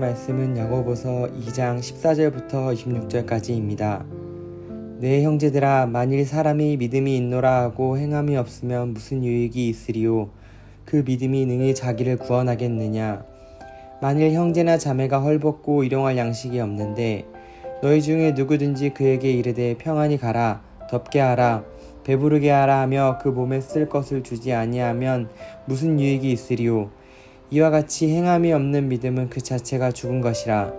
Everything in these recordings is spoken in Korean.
말씀은 야고보서 2장 14절부터 26절까지입니다. 내 형제들아 만일 사람이 믿음이 있노라 하고 행함이 없으면 무슨 유익이 있으리요 그 믿음이 능히 자기를 구원하겠느냐? 만일 형제나 자매가 헐벗고 일용할 양식이 없는데 너희 중에 누구든지 그에게 이르되 평안히 가라 덥게 하라 배부르게 하라 하며 그 몸에 쓸 것을 주지 아니하면 무슨 유익이 있으리요 이와 같이 행함이 없는 믿음은 그 자체가 죽은 것이라.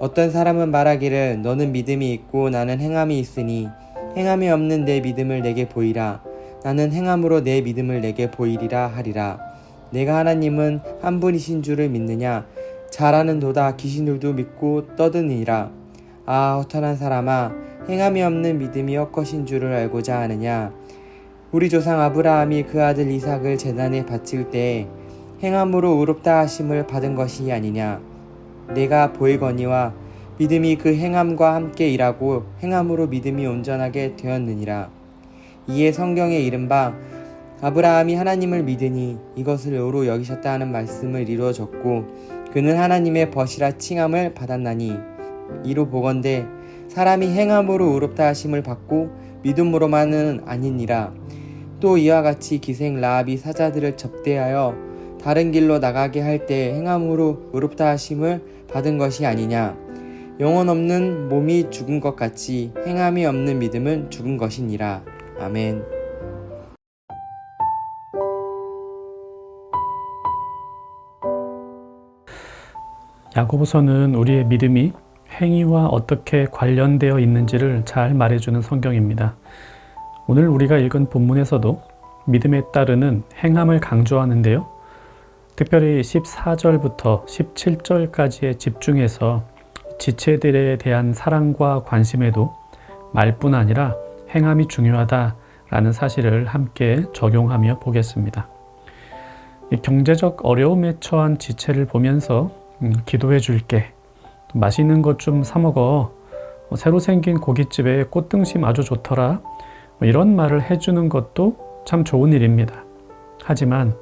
어떤 사람은 말하기를 너는 믿음이 있고 나는 행함이 있으니 행함이 없는 내 믿음을 내게 보이라. 나는 행함으로 내 믿음을 내게 보이리라 하리라. 내가 하나님은 한 분이신 줄을 믿느냐? 잘하는 도다. 귀신들도 믿고 떠드니라. 아 허탄한 사람아 행함이 없는 믿음이 헛것인 줄을 알고자 하느냐? 우리 조상 아브라함이 그 아들 이삭을 제단에 바칠 때에 행함으로 의롭다 하심을 받은 것이 아니냐. 내가 보이거니와 믿음이 그 행함과 함께 일하고 행함으로 믿음이 온전하게 되었느니라. 이에 성경에 이른바 아브라함이 하나님을 믿으니 이것을 의로 여기셨다 하는 말씀을 이루어졌고 그는 하나님의 벗이라 칭함을 받았나니. 이로 보건대 사람이 행함으로 의롭다 하심을 받고 믿음으로만은 아니니라. 또 이와 같이 기생 라합이 사자들을 접대하여 다른 길로 나가게 할 때 행함으로 의롭다 하심을 받은 것이 아니냐 영혼 없는 몸이 죽은 것 같이 행함이 없는 믿음은 죽은 것이니라 아멘 야고보서는 우리의 믿음이 행위와 어떻게 관련되어 있는지를 잘 말해주는 성경입니다. 오늘 우리가 읽은 본문에서도 믿음에 따르는 행함을 강조하는데요. 특별히 14절부터 17절까지에 집중해서 지체들에 대한 사랑과 관심에도 말뿐 아니라 행함이 중요하다라는 사실을 함께 적용하며 보겠습니다. 경제적 어려움에 처한 지체를 보면서 음, 기도해 줄게. 맛있는 것 좀 사 먹어. 어, 새로 생긴 고깃집에 꽃등심 아주 좋더라. 뭐 이런 말을 해주는 것도 참 좋은 일입니다. 하지만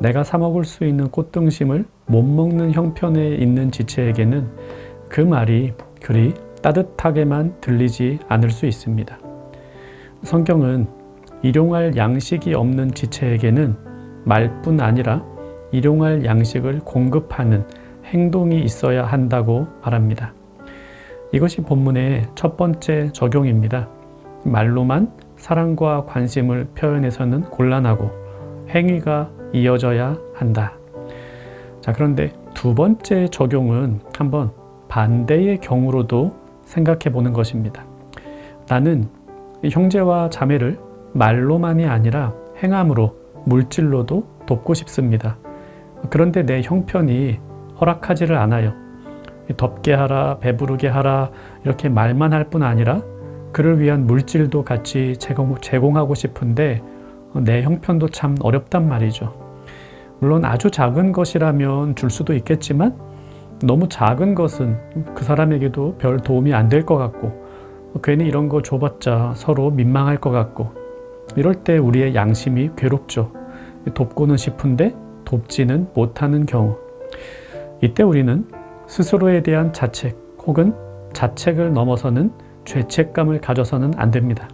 내가 사 먹을 수 있는 꽃등심을 못 먹는 형편에 있는 지체에게는 그 말이 그리 따뜻하게만 들리지 않을 수 있습니다. 성경은 일용할 양식이 없는 지체에게는 말뿐 아니라 일용할 양식을 공급하는 행동이 있어야 한다고 말합니다. 이것이 본문의 첫 번째 적용입니다. 말로만 사랑과 관심을 표현해서는 곤란하고 행위가 이어져야 한다. 자, 그런데 두 번째 적용은 한번 반대의 경우로도 생각해 보는 것입니다. 나는 형제와 자매를 말로만이 아니라 행함으로 물질로도 돕고 싶습니다. 그런데 내 형편이 허락하지를 않아요. 덥게 하라, 배부르게 하라, 이렇게 말만 할 뿐 아니라 그를 위한 물질도 같이 제공, 제공하고 싶은데 내 형편도 참 어렵단 말이죠. 물론 아주 작은 것이라면 줄 수도 있겠지만 너무 작은 것은 그 사람에게도 별 도움이 안 될 것 같고 괜히 이런 거 줘봤자 서로 민망할 것 같고 이럴 때 우리의 양심이 괴롭죠. 돕고는 싶은데 돕지는 못하는 경우. 이때 우리는 스스로에 대한 자책 혹은 자책을 넘어서는 죄책감을 가져서는 안 됩니다.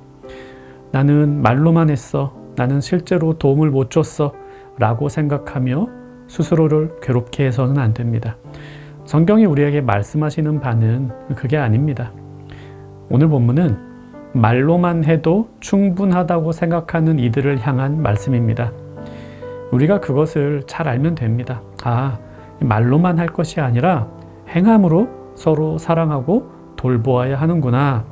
나는 말로만 했어. 나는 실제로 도움을 못 줬어. 라고 생각하며 스스로를 괴롭게 해서는 안 됩니다. 성경이 우리에게 말씀하시는 바는 그게 아닙니다. 오늘 본문은 말로만 해도 충분하다고 생각하는 이들을 향한 말씀입니다. 우리가 그것을 잘 알면 됩니다. 아, 말로만 할 것이 아니라 행함으로 서로 사랑하고 돌보아야 하는구나.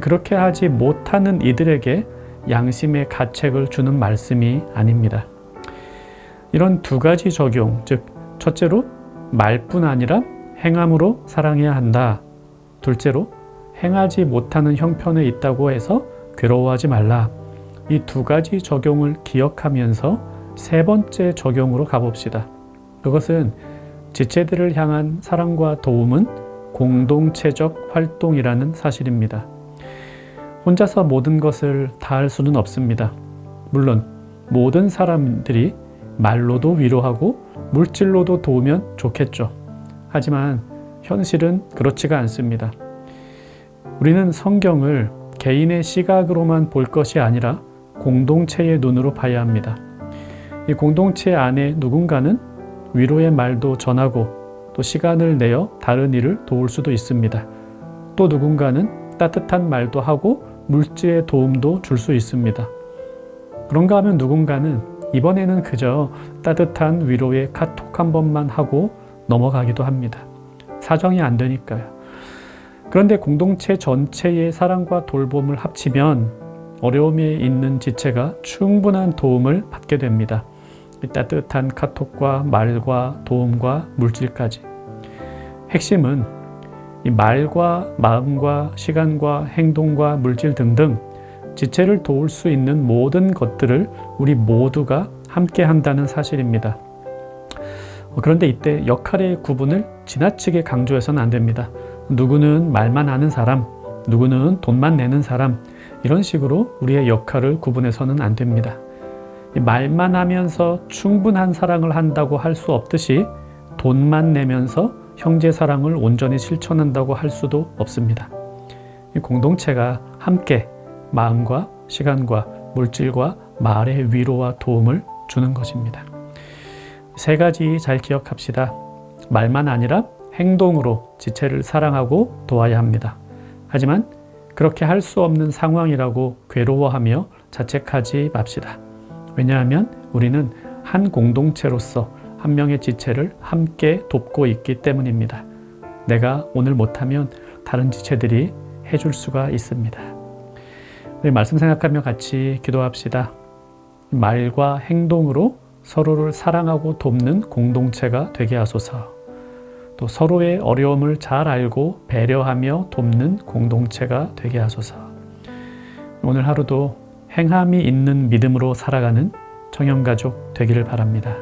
그렇게 하지 못하는 이들에게 양심의 가책을 주는 말씀이 아닙니다. 이런 두 가지 적용, 즉, 첫째로 말뿐 아니라 행함으로 사랑해야 한다. 둘째로 행하지 못하는 형편에 있다고 해서 괴로워하지 말라. 이 두 가지 적용을 기억하면서 세 번째 적용으로 가봅시다. 그것은 지체들을 향한 사랑과 도움은 공동체적 활동이라는 사실입니다. 혼자서 모든 것을 다 할 수는 없습니다. 물론 모든 사람들이 말로도 위로하고 물질로도 도우면 좋겠죠. 하지만 현실은 그렇지가 않습니다. 우리는 성경을 개인의 시각으로만 볼 것이 아니라 공동체의 눈으로 봐야 합니다. 이 공동체 안에 누군가는 위로의 말도 전하고 또 시간을 내어 다른 일을 도울 수도 있습니다. 또 누군가는 따뜻한 말도 하고 물질의 도움도 줄 수 있습니다. 그런가 하면 누군가는 이번에는 그저 따뜻한 위로의 카톡 한 번만 하고 넘어가기도 합니다. 사정이 안 되니까요. 그런데 공동체 전체의 사랑과 돌봄을 합치면 어려움에 있는 지체가 충분한 도움을 받게 됩니다. 이 따뜻한 카톡과 말과 도움과 물질까지. 핵심은 이 말과 마음과 시간과 행동과 물질 등등 지체를 도울 수 있는 모든 것들을 우리 모두가 함께 한다는 사실입니다. 어, 그런데 이때 역할의 구분을 지나치게 강조해서는 안 됩니다. 누구는 말만 하는 사람, 누구는 돈만 내는 사람, 이런 식으로 우리의 역할을 구분해서는 안 됩니다. 이 말만 하면서 충분한 사랑을 한다고 할 수 없듯이 돈만 내면서 형제 사랑을 온전히 실천한다고 할 수도 없습니다. 이 공동체가 함께 마음과 시간과 물질과 말의 위로와 도움을 주는 것입니다. 세 가지 잘 기억합시다. 말만 아니라 행동으로 지체를 사랑하고 도와야 합니다. 하지만 그렇게 할 수 없는 상황이라고 괴로워하며 자책하지 맙시다. 왜냐하면 우리는 한 공동체로서 한 명의 지체를 함께 돕고 있기 때문입니다. 내가 오늘 못하면 다른 지체들이 해줄 수가 있습니다. 우리 말씀 생각하며 같이 기도합시다. 말과 행동으로 서로를 사랑하고 돕는 공동체가 되게 하소서. 또 서로의 어려움을 잘 알고 배려하며 돕는 공동체가 되게 하소서. 오늘 하루도 행함이 있는 믿음으로 살아가는 청년가족 되기를 바랍니다.